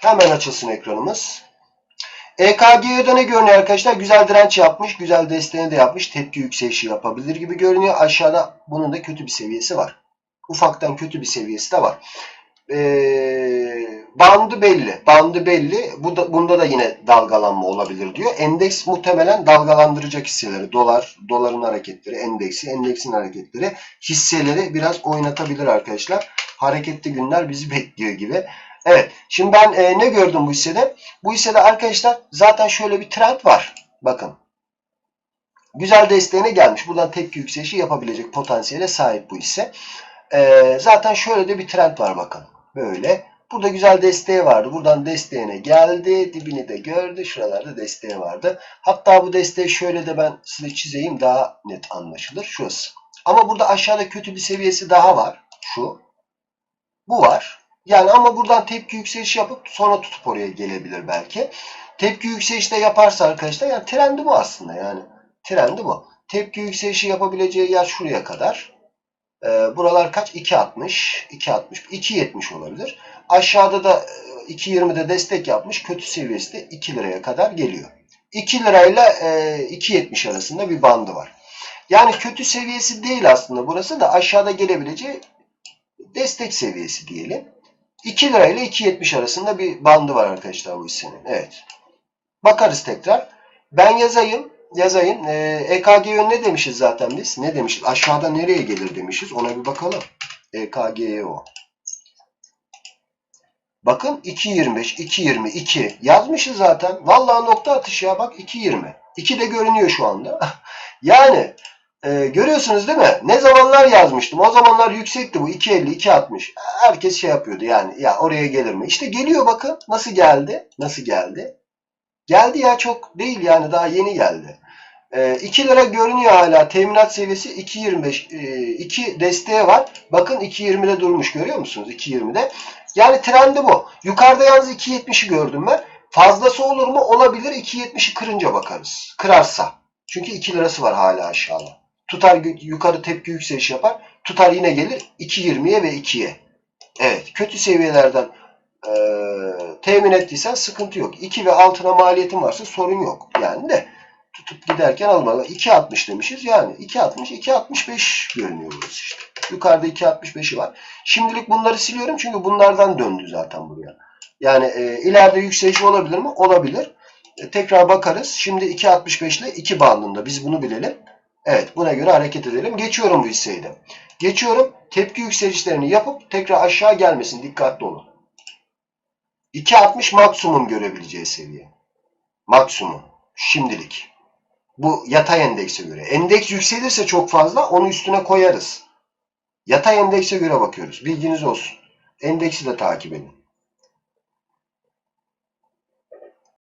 Hemen açılsın ekranımız. EKG'de ne görünüyor arkadaşlar? Güzel direnç yapmış. Güzel desteğini de yapmış. Tepki yükselişi yapabilir gibi görünüyor. Aşağıda bunun da kötü bir seviyesi var. Ufaktan kötü bir seviyesi de var. Ee, bandı belli. Bandı belli. Bu da, bunda da yine dalgalanma olabilir diyor. Endeks muhtemelen dalgalandıracak hisseleri. Dolar, doların hareketleri, endeksi, endeksin hareketleri hisseleri biraz oynatabilir arkadaşlar. Hareketli günler bizi bekliyor gibi. Evet. Şimdi ben e, ne gördüm bu hissede? Bu hissede arkadaşlar zaten şöyle bir trend var. Bakın. Güzel desteğine gelmiş. Buradan tepki yükselişi yapabilecek potansiyele sahip bu hisse. E, zaten şöyle de bir trend var bakın. Böyle. Burada güzel desteği vardı. Buradan desteğine geldi. Dibini de gördü. Şuralarda desteği vardı. Hatta bu desteği şöyle de ben size çizeyim. Daha net anlaşılır. Şurası. Ama burada aşağıda kötü bir seviyesi daha var. Şu. Bu var. Yani ama buradan tepki yükselişi yapıp sonra tutup oraya gelebilir belki. Tepki yükselişi de yaparsa arkadaşlar yani trendi bu aslında yani. Trendi bu. Tepki yükselişi yapabileceği yer şuraya kadar. Ee, buralar kaç? 2.60, 2.60, 2.70 olabilir. Aşağıda da e, 2.20'de destek yapmış. Kötü seviyesi de 2 liraya kadar geliyor. 2 lirayla e, 2.70 arasında bir bandı var. Yani kötü seviyesi değil aslında burası da aşağıda gelebileceği destek seviyesi diyelim. 2 lira ile 2.70 arasında bir bandı var arkadaşlar bu hissenin. Evet. Bakarız tekrar. Ben yazayım. Yazayım. Ee, EKG yön ne demişiz zaten biz? Ne demişiz? Aşağıda nereye gelir demişiz. Ona bir bakalım. EKG'ye o. Bakın 2.25, 2.20, 2 yazmışız zaten. Vallahi nokta atışı ya bak 2.20. 2 de görünüyor şu anda. yani e, görüyorsunuz değil mi? Ne zamanlar yazmıştım. O zamanlar yüksekti bu. 2.50, 2.60. Herkes şey yapıyordu yani. Ya oraya gelir mi? İşte geliyor bakın. Nasıl geldi? Nasıl geldi? Geldi ya çok değil yani daha yeni geldi. E, 2 lira görünüyor hala. Teminat seviyesi 2.25. E, 2 desteği var. Bakın 2.20'de durmuş görüyor musunuz? 2.20'de. Yani trendi bu. Yukarıda yalnız 2.70'i gördüm ben. Fazlası olur mu? Olabilir. 2.70'i kırınca bakarız. Kırarsa. Çünkü 2 lirası var hala aşağıda. Tutar yukarı tepki yükselişi yapar. Tutar yine gelir 2.20'ye ve 2'ye. Evet. Kötü seviyelerden e, temin ettiysen sıkıntı yok. 2 ve altına maliyetin varsa sorun yok. Yani de tutup giderken alma. 2.60 demişiz. Yani 2.60, 2.65 görünüyor burası işte. Yukarıda 2.65'i var. Şimdilik bunları siliyorum çünkü bunlardan döndü zaten buraya. Yani e, ileride yükseliş olabilir mi? Olabilir. E, tekrar bakarız. Şimdi 2.65 ile 2 bandında. Biz bunu bilelim. Evet buna göre hareket edelim. Geçiyorum bu hisseyi de. Geçiyorum. Tepki yükselişlerini yapıp tekrar aşağı gelmesin. Dikkatli olun. 2.60 maksimum görebileceği seviye. Maksimum. Şimdilik. Bu yatay endekse göre. Endeks yükselirse çok fazla onu üstüne koyarız. Yatay endekse göre bakıyoruz. Bilginiz olsun. Endeksi de takip edin.